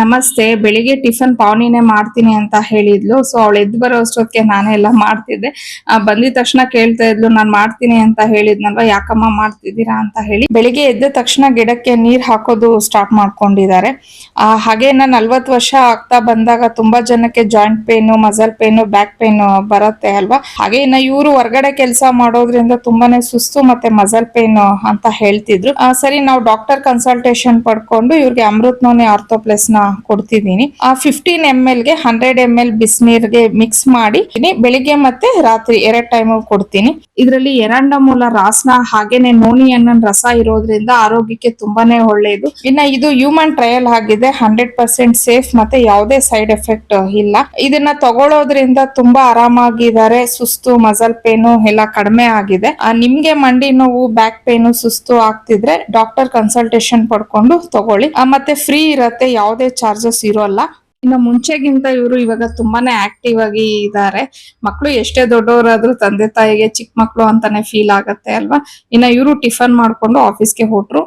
ನಮಸ್ತೆ, ಬೆಳಿಗ್ಗೆ ಟಿಫನ್ ಪಾವನಿನೇ ಮಾಡ್ತೀನಿ ಅಂತ ಹೇಳಿದ್ಲು. ಸೊ ಅವಳು ಎದ್ದು ಬರೋ ಅಷ್ಟೊತ್ತಿಗೆ ನಾನೇ ಎಲ್ಲ ಮಾಡ್ತಿದ್ದೆ. ಬಂದಿದ ತಕ್ಷಣ ಕೇಳ್ತಾ ಇದ್ಲು, ನಾನ್ ಮಾಡ್ತೀನಿ ಅಂತ ಹೇಳಿದ್ನಲ್ವಾ, ಯಾಕಮ್ಮ ಮಾಡ್ತಿದ್ದೀರಾ ಅಂತ ಹೇಳಿ. ಬೆಳಿಗ್ಗೆ ಎದ್ದ ತಕ್ಷಣ ಗಿಡಕ್ಕೆ ನೀರ್ ಹಾಕೋದು ಸ್ಟಾರ್ಟ್ ಮಾಡ್ಕೊಂಡಿದ್ದಾರೆ. ಹಾಗೆ ನಾನು ನಲ್ವತ್ತು ವರ್ಷ ಆಗ್ತಾ ಬಂದಾಗ ತುಂಬಾ ಜನಕ್ಕೆ joint pain muscle pain back pain ಬರುತ್ತೆ ಅಲ್ವಾ? ಹಾಗೆ ಇನ್ನ ಇವರು ಹೊರಗಡೆ ಕೆಲಸ ಮಾಡೋದ್ರಿಂದ ತುಂಬಾನೇ ಸುಸ್ತು ಮತ್ತೆ ಮಸಲ್ ಪೇನ್ ಅಂತ ಹೇಳ್ತಿದ್ರು. ಸರಿ, ನಾವು ಡಾಕ್ಟರ್ ಕನ್ಸಲ್ಟೇಷನ್ ಪಡ್ಕೊಂಡು ಇವ್ರಿಗೆ ಅಮೃತ್ ನೋನೆ ಆರ್ಥೋಪ್ಲೆಸ್ನ ಕೊಡ್ತಿದ್ದೀನಿ. ಆ ಫಿಫ್ಟೀನ್ ಎಂ ಗೆ ಹಂಡ್ರೆಡ್ ಎಂ ಎಲ್ ಬಿಸಿನೀರ್ಗೆ ಮಿಕ್ಸ್ ಮಾಡಿ ಬೆಳಿಗ್ಗೆ ಮತ್ತೆ ರಾತ್ರಿ ಎರಡ್ ಟೈಮ್ ಕೊಡ್ತೀನಿ. ಇದರಲ್ಲಿ ಎರಂಡ ಮೂಲ ರಾಸ್ನ ಹಾಗೇನೆ ನೋನಿ ಅನ್ನನ್ ರಸ ಇರೋದ್ರಿಂದ ಆರೋಗ್ಯಕ್ಕೆ ತುಂಬಾನೇ ಒಳ್ಳೆಯದು ಇನ್ನ ಇದು ಹ್ಯೂಮನ್ ಟ್ರಯಲ್ ಆಗಿದೆ. ಹಂಡ್ರೆಡ್ ಪರ್ಸೆಂಟ್ ಸೇಫ್ ಮತ್ತೆ ಯಾವುದೇ ಸೈಡ್ ಎಫೆಕ್ಟ್ ಇಲ್ಲ. ಇದನ್ನ ತಗೊಳ್ಳೋದ್ರಿಂದ ತುಂಬಾ ಆರಾಮಾಗಿದ್ದಾರೆ. ಸುಸ್ತು ಮಸಲ್ ಪೇನು ಎಲ್ಲ ಕಡಿಮೆ ಆಗಿದೆ. ನಿಮ್ಗೆ ಮಂಡಿ ನೋವು ಬ್ಯಾಕ್ ಪೇನು ಸುಸ್ತು ಆಗ್ತಿದ್ರೆ ಡಾಕ್ಟರ್ ಕನ್ಸಲ್ಟೇಷನ್ ಪಡ್ಕೊಂಡು ತಗೊಳ್ಳಿ. ಮತ್ತೆ ಫ್ರೀ ಇರತ್ತೆ. ಯಾವುದೇ ಚಾರ್ಜಸ್ ಇರೋಲ್ಲ. ಇನ್ನು ಮುಂಚೆಗಿಂತ ಇವರು ಇವಾಗ ತುಂಬಾನೇ ಆಕ್ಟಿವ್ ಆಗಿ ಇದ್ದಾರೆ ಮಕ್ಕಳು ಎಷ್ಟೇ ದೊಡ್ಡವರಾದ್ರೂ ತಂದೆ ತಾಯಿಗೆ ಚಿಕ್ಕ ಮಕ್ಕಳು ಅಂತಾನೆ ಫೀಲ್ ಆಗತ್ತೆ ಅಲ್ವಾ? ಇನ್ನ ಇವರು ಟಿಫನ್ ಮಾಡ್ಕೊಂಡು ಆಫೀಸ್ಗೆ ಹೊಟ್ರು.